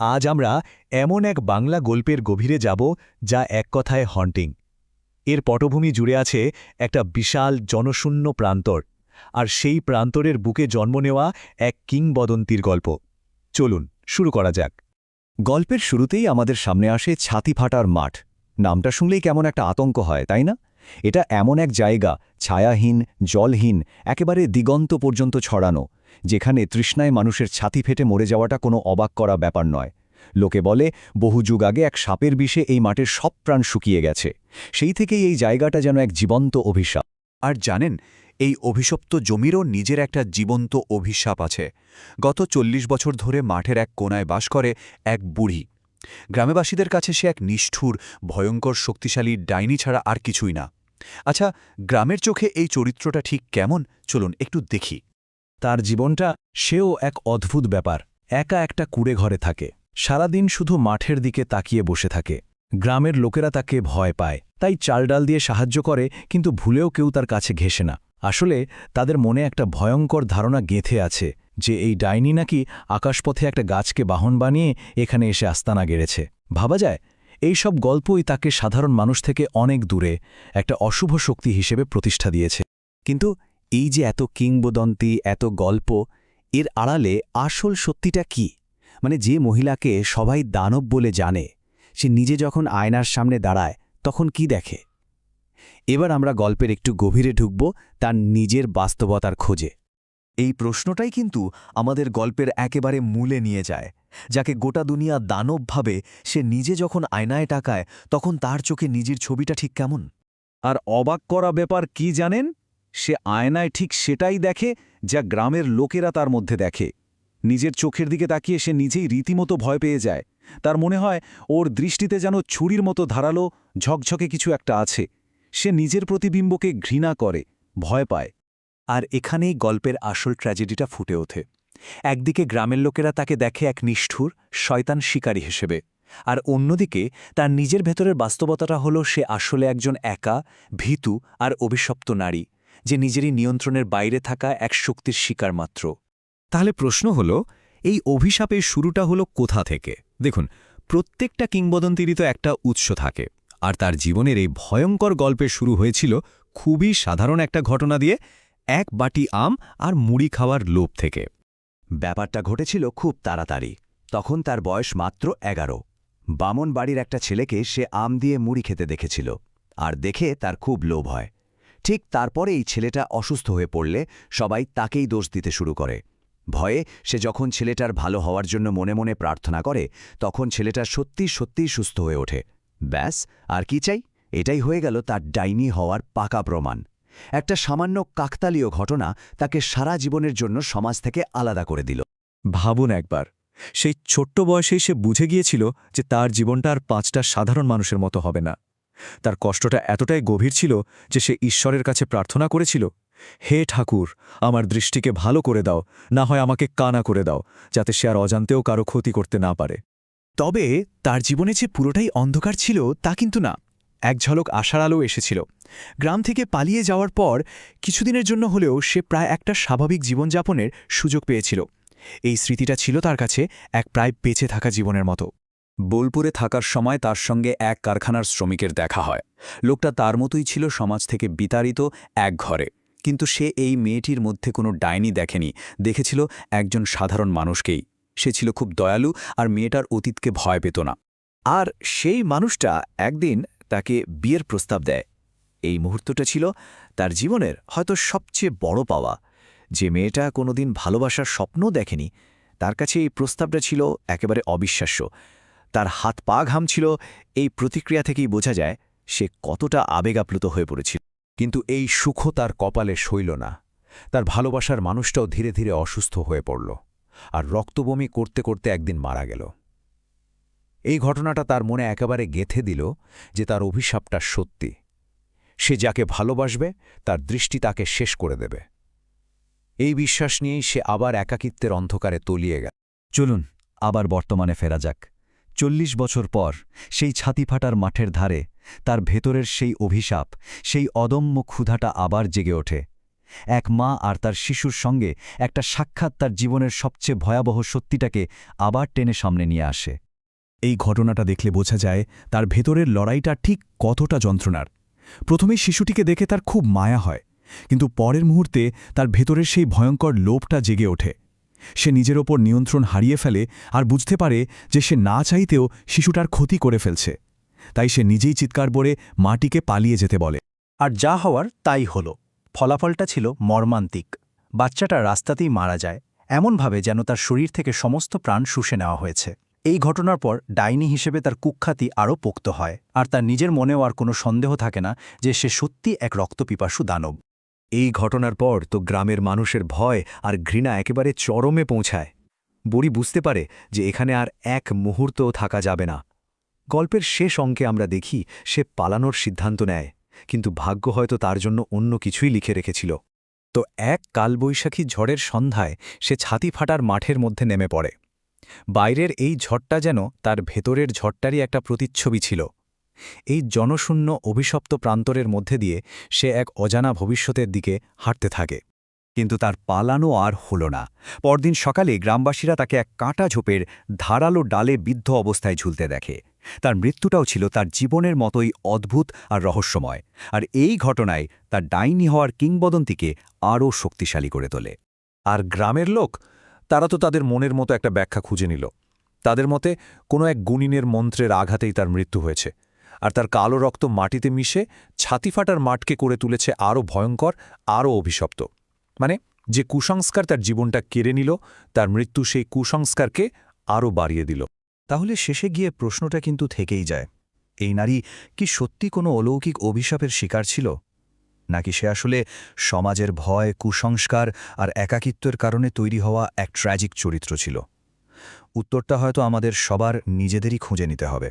আজ আমরা এমন এক বাংলা গল্পের গভীরে যাব যা এক কথায় হন্টিং এর পটভূমি জুড়ে আছে একটা বিশাল জনশূন্য প্রান্তর, আর সেই প্রান্তরের বুকে জন্ম নেওয়া এক কিংবদন্তির গল্প। চলুন, শুরু করা যাক। গল্পের শুরুতেই আমাদের সামনে আসে ছাতি ফাটার মাঠ। নামটা শুনলেই কেমন একটা আতঙ্ক হয়, তাই না? এটা এমন এক জায়গা, ছায়াহীন, জলহীন, একেবারে দিগন্ত পর্যন্ত ছড়ানো। যেখানে তৃষ্ণায় মানুষের ছাতি ফেটে মরে যাওয়াটা কোনো অবাক করা ব্যাপার নয়। লোকে বলে, বহু যুগ আগে এক সাপের বিষে এই মাঠের সব প্রাণ শুকিয়ে গেছে। সেই থেকেই এই জায়গাটা যেন এক জীবন্ত অভিশাপ। আর জানেন, এই অভিশপ্ত জমিরও নিজের একটা জীবন্ত অভিশাপ আছে। গত চল্লিশ বছর ধরে মাঠের এক কোনায় বাস করে এক বুড়ি। গ্রামেবাসীদের কাছে সে এক নিষ্ঠুর, ভয়ঙ্কর, শক্তিশালী ডাইনি ছাড়া আর কিছুই না। আচ্ছা গ্রামের চোখে এই চরিত্রটা ঠিক কেমন? চলুন একটু দেখি। তার জীবনটা সেও এক অদ্ভুত ব্যাপার। একা একটা কুড়ে ঘরে থাকে। সারাদিন শুধু মাঠের দিকে তাকিয়ে বসে থাকে। গ্রামের লোকেরা তাকে ভয় পায়। তাই চালডাল দিয়ে সাহায্য করে, কিন্তু ভুলেও কেউ তার কাছে ঘেসে না। আসলে তাদের মনে একটা ভয়ঙ্কর ধারণা গেঁথে আছে যে এই ডাইনি নাকি আকাশপথে একটা গাছকে বাহন বানিয়ে এখানে এসে আস্তানা গেড়েছে। ভাবা যায়, এই সব গল্পই তাকে সাধারণ মানুষ থেকে অনেক দূরে একটা অশুভ শক্তি হিসেবে প্রতিষ্ঠা দিয়েছে। কিন্তু এই যে এত কিংবদন্তি, এত গল্প, এর আড়ালে আসল সত্যিটা কি? মানে যে মহিলাকে সবাই দানব বলে জানে, সে নিজে যখন আয়নার সামনে দাঁড়ায়, তখন কি দেখে? এবার আমরা গল্পের একটু গভীরে ঢুকব তার নিজের বাস্তবতার খোঁজে। এই প্রশ্নটাই কিন্তু আমাদের গল্পের একেবারে মূলে নিয়ে যায়, যাকে গোটা দুনিয়া দানব ভাবে সে নিজে যখন আয়নায় টাকায় তখন তার চোখে নিজের ছবিটা ঠিক কেমন? আর অবাক করা ব্যাপার কি জানেন? সে আয়নায় ঠিক সেটাই দেখে যা গ্রামের লোকেরা তার মধ্যে দেখে। নিজের চোখের দিকে তাকিয়ে সে নিজেই রীতিমতো ভয় পেয়ে যায়। তার মনে হয় ওর দৃষ্টিতে যেন ছুরির মতো ধারালো, ঝকঝকে কিছু একটা আছে। সে নিজের প্রতিবিম্বকে ঘৃণা করে, ভয় পায়। আর এখানেই গল্পের আসল ট্র্যাজেডিটা ফুটে ওঠে। একদিকে গ্রামের লোকেরা তাকে দেখে এক নিষ্ঠুর, শয়তান শিকারী হিসেবে। আর অন্যদিকে তার নিজের ভেতরের বাস্তবতাটা হলো সে আসলে একজন একা, ভীতু আর অভিশপ্ত নারী। যে নিজেরই নিয়ন্ত্রণের বাইরে থাকা এক শক্তির শিকার মাত্র। তাহলে প্রশ্ন হল, এই অভিশাপের শুরুটা হলো কোথা থেকে? দেখুন, প্রত্যেকটা কিংবদন্তিরই তো একটা উৎস থাকে, আর তার জীবনের এই ভয়ঙ্কর গল্পের শুরু হয়েছিল খুবই সাধারণ একটা ঘটনা দিয়ে এক বাটি আম আর মুড়ি খাওয়ার লোভ থেকে। ব্যাপারটা ঘটেছিল খুব তাড়াতাড়ি। তখন তার বয়স মাত্র এগারো। বামন বাড়ির একটা ছেলেকে সে আম দিয়ে মুড়ি খেতে দেখেছিল, আর দেখে তার খুব লোভ হয়। ঠিক তারপরে এই ছেলেটা অসুস্থ হয়ে পড়লে সবাই তাকেই দোষ দিতে শুরু করে। ভয়ে সে যখন ছেলেটার ভালো হওয়ার জন্য মনে মনে প্রার্থনা করে, তখন ছেলেটা সত্যি সত্যিই সুস্থ হয়ে ওঠে। ব্যাস, আর কি চাই? এটাই হয়ে গেল তার ডাইনি হওয়ার পাকা প্রমাণ। একটা সামান্য কাকতালীয় ঘটনা তাকে সারা জীবনের জন্য সমাজ থেকে আলাদা করে দিল। ভাবুন একবার, সেই ছোট্ট বয়সেই সে বুঝে গিয়েছিল যে তার জীবনটা আর পাঁচটা সাধারণ মানুষের মতো হবে না। তার কষ্টটা এতটাই গভীর ছিল যে সে ঈশ্বরের কাছে প্রার্থনা করেছিল, হে ঠাকুর, আমার দৃষ্টিকে ভালো করে দাও, না হয় আমাকে কানা করে দাও, যাতে সে আর অজান্তেও কারও ক্ষতি করতে না পারে। তবে তার জীবনে যে পুরোটাই অন্ধকার ছিল তা কিন্তু না। এক ঝলক আশার আলো এসেছিল। গ্রাম থেকে পালিয়ে যাওয়ার পর কিছুদিনের জন্য হলেও সে প্রায় একটা স্বাভাবিক জীবনযাপনের সুযোগ পেয়েছিল। এই স্মৃতিটা ছিল তার কাছে এক প্রায় বেঁচে থাকা জীবনের মতো। বোলপুরে থাকার সময় তার সঙ্গে এক কারখানার শ্রমিকের দেখা হয়। লোকটা তার মতোই ছিল সমাজ থেকে বিতাড়িত এক ঘরে। কিন্তু সে এই মেয়েটির মধ্যে কোনো ডাইনি দেখেনি। দেখেছিল একজন সাধারণ মানুষকেই। সে ছিল খুব দয়ালু আর মেয়েটার অতীতকে ভয় পেত না। আর সেই মানুষটা একদিন তাকে বিয়ের প্রস্তাব দেয়। এই মুহূর্তটা ছিল তার জীবনের হয়তো সবচেয়ে বড় পাওয়া। যে মেয়েটা কোনোদিন ভালোবাসার স্বপ্নও দেখেনি, তার কাছে এই প্রস্তাবটা ছিল একেবারে অবিশ্বাস্য। তার হাত পা ঘামছিল এই প্রতিক্রিয়া থেকেই বোঝা যায় সে কতটা আবেগাপ্লুত হয়ে পড়েছিল। কিন্তু এই সুখ তার কপালে সইল না। তার ভালোবাসার মানুষটাও ধীরে ধীরে অসুস্থ হয়ে পড়ল আর রক্তবমি করতে করতে একদিন মারা গেল। এই ঘটনাটা তার মনে একেবারে গেথে দিল যে তার অভিশাপটা সত্যি। সে যাকে ভালোবাসবে, তার দৃষ্টি তাকে শেষ করে দেবে। এই বিশ্বাস নিয়েই সে আবার একাকিত্বের অন্ধকারে তলিয়ে গেল। চলুন, আবার বর্তমানে ফেরা যাক। চল্লিশ বছর পর, সেই ছাতিফাটার মাঠের ধারে, তার ভেতরের সেই অভিশাপ, সেই অদম্য ক্ষুধাটা আবার জেগে ওঠে। এক মা আর তার শিশুর সঙ্গে একটা সাক্ষাৎ তার জীবনের সবচেয়ে ভয়াবহ সত্যিটাকে আবার টেনে সামনে নিয়ে আসে। এই ঘটনাটা দেখলে বোঝা যায়, তার ভেতরের লড়াইটা ঠিক কতটা যন্ত্রণার। প্রথমেই শিশুটিকে দেখে তার খুব মায়া হয়, কিন্তু পরের মুহূর্তে তার ভেতরের সেই ভয়ঙ্কর লোভটা জেগে ওঠে। সে নিজের ওপর নিয়ন্ত্রণ হারিয়ে ফেলে আর বুঝতে পারে যে সে না চাইতেও শিশুটার ক্ষতি করে ফেলছে। তাই সে নিজেই চিৎকার করে মাটিকে পালিয়ে যেতে বলে। আর যা হওয়ার তাই হল। ফলাফলটা ছিল মর্মান্তিক। বাচ্চাটা রাস্তাতেই মারা যায়। এমনভাবে যেন তার শরীর থেকে সমস্ত প্রাণ শুষে নেওয়া হয়েছে। এই ঘটনার পর ডাইনি হিসেবে তার কুখ্যাতি আরও পোক্ত হয়। আর তার নিজের মনেও আর কোনো সন্দেহ থাকে না যে সে সত্যি এক রক্তপিপাসু দানব। এই ঘটনার পর তো গ্রামের মানুষের ভয় আর ঘৃণা একেবারে চরমে পৌঁছায়। বুড়ি বুঝতে পারে যে এখানে আর এক মুহূর্তও থাকা যাবে না। গল্পের শেষ অঙ্কে আমরা দেখি সে পালানোর সিদ্ধান্ত নেয়, কিন্তু ভাগ্য হয়তো তার জন্য অন্য কিছুই লিখে রেখেছিল। তো এক কালবৈশাখী ঝড়ের সন্ধ্যায় সে ছাতি ফাটার মাঠের মধ্যে নেমে পড়ে। বাইরের এই ঝড়টা যেন তার ভেতরের ঝড়টারই একটা প্রতিচ্ছবি ছিল। এই জনশূন্য অভিশপ্ত প্রান্তরের মধ্যে দিয়ে সে এক অজানা ভবিষ্যতের দিকে হাঁটতে থাকে। কিন্তু তার পালানো আর হল না। পরদিন সকালে গ্রামবাসীরা তাকে এক কাঁটা ঝোপের ধারালো ডালে বিদ্ধ অবস্থায় ঝুলতে দেখে। তার মৃত্যুটাও ছিল তার জীবনের মতোই অদ্ভুত আর রহস্যময়। আর এই ঘটনায় তার ডাইনি হওয়ার কিংবদন্তিকে আরও শক্তিশালী করে তোলে। আর গ্রামের লোক, তারা তো তাদের মনের মতো একটা ব্যাখ্যা খুঁজে নিল। তাদের মতে কোনো এক গুণিনের মন্ত্রের আঘাতেই তার মৃত্যু হয়েছে। আর তার কালো রক্ত মাটিতে মিশে ছাতি ফাটার মাঠকে করে তুলেছে আরও ভয়ঙ্কর, আরও অভিশপ্ত। মানে যে কুসংস্কার তার জীবনটা কেড়ে নিল, তার মৃত্যু সেই কুসংস্কারকে আরও বাড়িয়ে দিল। তাহলে শেষে গিয়ে প্রশ্নটা কিন্তু থেকেই যায়, এই নারী কি সত্যি কোনো অলৌকিক অভিশাপের শিকার ছিল? নাকি সে আসলে সমাজের ভয়, কুসংস্কার আর একাকিত্বের কারণে তৈরি হওয়া এক ট্র্যাজিক চরিত্র ছিল? উত্তরটা হয়তো আমাদের সবার নিজেদেরই খুঁজে নিতে হবে।